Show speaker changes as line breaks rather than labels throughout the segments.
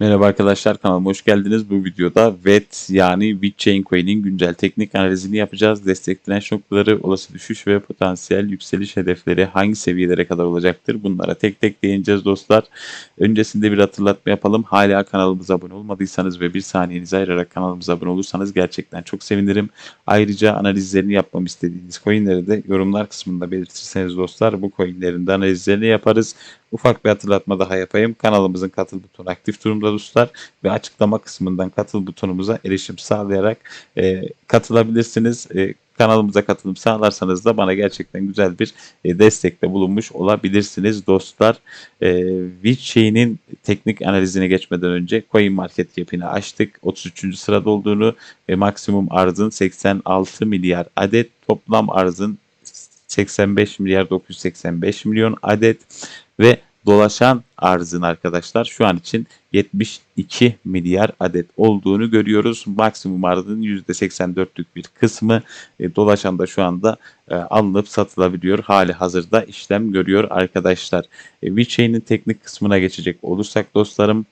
Merhaba arkadaşlar kanalıma hoş geldiniz. Bu videoda VET yani VeChain Coin'in güncel teknik analizini yapacağız. Destek direnç noktaları, olası düşüş ve potansiyel yükseliş hedefleri hangi seviyelere kadar olacaktır? Bunlara tek tek değineceğiz dostlar. Öncesinde bir hatırlatma yapalım. Hala kanalımıza abone olmadıysanız ve bir saniyenizi ayırarak kanalımıza abone olursanız gerçekten çok sevinirim. Ayrıca analizlerini yapmamı istediğiniz coinleri de yorumlar kısmında belirtirseniz dostlar bu coinlerin de analizlerini yaparız. Ufak bir hatırlatma daha yapayım. Kanalımızın katıl butonu aktif durumda dostlar ve açıklama kısmından katıl butonumuza erişim sağlayarak e, katılabilirsiniz. E, kanalımıza katılım sağlarsanız da bana gerçekten güzel bir e, destekte bulunmuş olabilirsiniz dostlar. E, VeChain'in teknik analizine geçmeden önce Coin Market Cap'ini açtık. 33. sırada olduğunu ve maksimum arzın 86 milyar adet toplam arzın 85 milyar 985 milyon adet ve dolaşan arzın arkadaşlar şu an için 72 milyar adet olduğunu görüyoruz. Maksimum arzın %84'lük bir kısmı e, dolaşan da şu anda e, alınıp satılabiliyor. Hali hazırda işlem görüyor arkadaşlar. E, VeChain'in teknik kısmına geçecek olursak dostlarım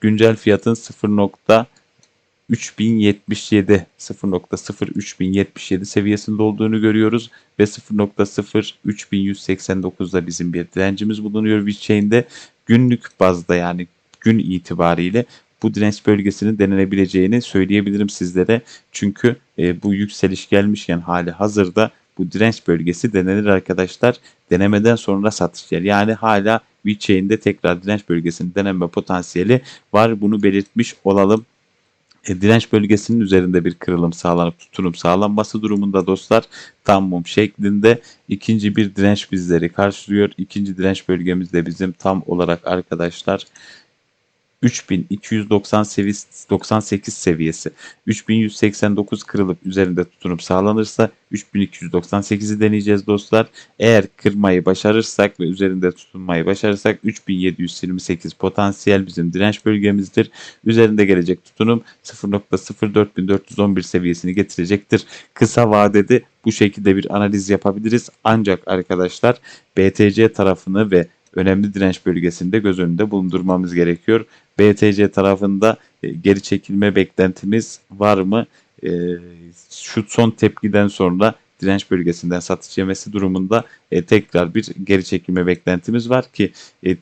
güncel fiyatın 0. 3077 0.03077 seviyesinde olduğunu görüyoruz ve 0.03189'da bizim bir direncimiz bulunuyor VeChain'de günlük bazda yani gün itibariyle bu direnç bölgesinin denenebileceğini söyleyebilirim sizlere. Çünkü e, bu yükseliş gelmişken hali hazırda bu direnç bölgesi denenir arkadaşlar. Denemeden sonra satış yer. Yani hala VeChain'de tekrar direnç bölgesinin denenme potansiyeli var. Bunu belirtmiş olalım e, direnç bölgesinin üzerinde bir kırılım sağlanıp tutunum sağlanması durumunda dostlar tam mum şeklinde ikinci bir direnç bizleri karşılıyor. İkinci direnç bölgemiz de bizim tam olarak arkadaşlar 3298 seviyesi 3189 kırılıp üzerinde tutunup sağlanırsa 3298'i deneyeceğiz dostlar. Eğer kırmayı başarırsak ve üzerinde tutunmayı başarırsak 3728 potansiyel bizim direnç bölgemizdir. Üzerinde gelecek tutunum 0.04411 seviyesini getirecektir. Kısa vadede bu şekilde bir analiz yapabiliriz. Ancak arkadaşlar BTC tarafını ve önemli direnç bölgesinde göz önünde bulundurmamız gerekiyor. BTC tarafında e, geri çekilme beklentimiz var mı? E, şu son tepkiden sonra direnç bölgesinden satış yemesi durumunda e, tekrar bir geri çekilme beklentimiz var ki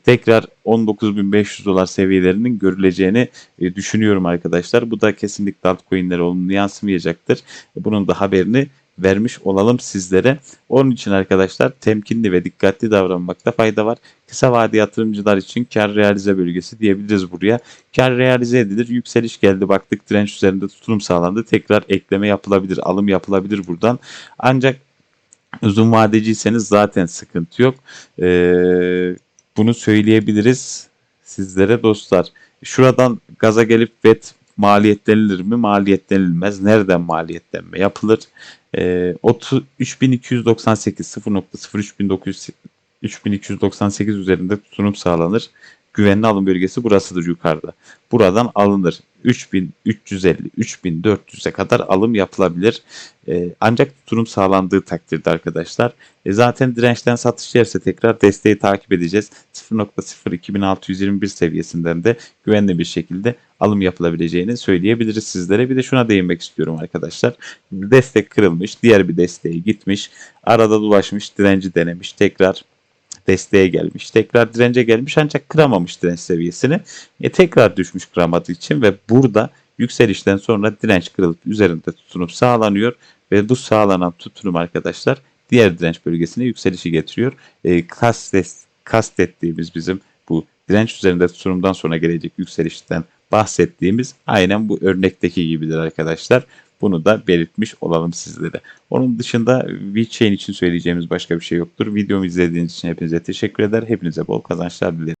tekrar 19.500 dolar seviyelerinin görüleceğini düşünüyorum arkadaşlar. Bu da kesinlikle altcoin'lere olumlu yansımayacaktır. Bunun da haberini vermiş olalım sizlere. Onun için arkadaşlar temkinli ve dikkatli davranmakta fayda var. Kısa vade yatırımcılar için kar realize bölgesi diyebiliriz buraya. Kar realize edilir. Yükseliş geldi baktık direnç üzerinde tutunum sağlandı. Tekrar ekleme yapılabilir, alım yapılabilir buradan. Ancak uzun vadeciyseniz zaten sıkıntı yok. Ee, bunu söyleyebiliriz sizlere dostlar. Şuradan gaza gelip VET maliyetlenilir mi? Maliyetlenilmez. Nereden maliyetlenme yapılır? E, 30, 3298 0.03900 3298 üzerinde tutunum sağlanır. Güvenli alım bölgesi burasıdır yukarıda. Buradan alınır. 3350 3400'e kadar alım yapılabilir. E, ancak tutunum sağlandığı takdirde arkadaşlar. E, zaten dirençten satış yerse tekrar desteği takip edeceğiz. 0.02621 seviyesinden de güvenli bir şekilde alım yapılabileceğini söyleyebiliriz sizlere. Bir de şuna değinmek istiyorum arkadaşlar. Destek kırılmış, diğer bir desteğe gitmiş, arada dolaşmış, direnci denemiş, tekrar desteğe gelmiş. Tekrar dirence gelmiş ancak kıramamış direnç seviyesini. E, tekrar düşmüş kıramadığı için ve burada yükselişten sonra direnç kırılıp üzerinde tutunup sağlanıyor ve bu sağlanan tutunum arkadaşlar diğer direnç bölgesine yükselişi getiriyor. E, kastet, kastettiğimiz bizim bu direnç üzerinde tutunumdan sonra gelecek yükselişten bahsettiğimiz aynen bu örnekteki gibidir arkadaşlar. Bunu da belirtmiş olalım sizlere. Onun dışında VeChain için söyleyeceğimiz başka bir şey yoktur. Videomu izlediğiniz için hepinize teşekkür eder. Hepinize bol kazançlar dilerim.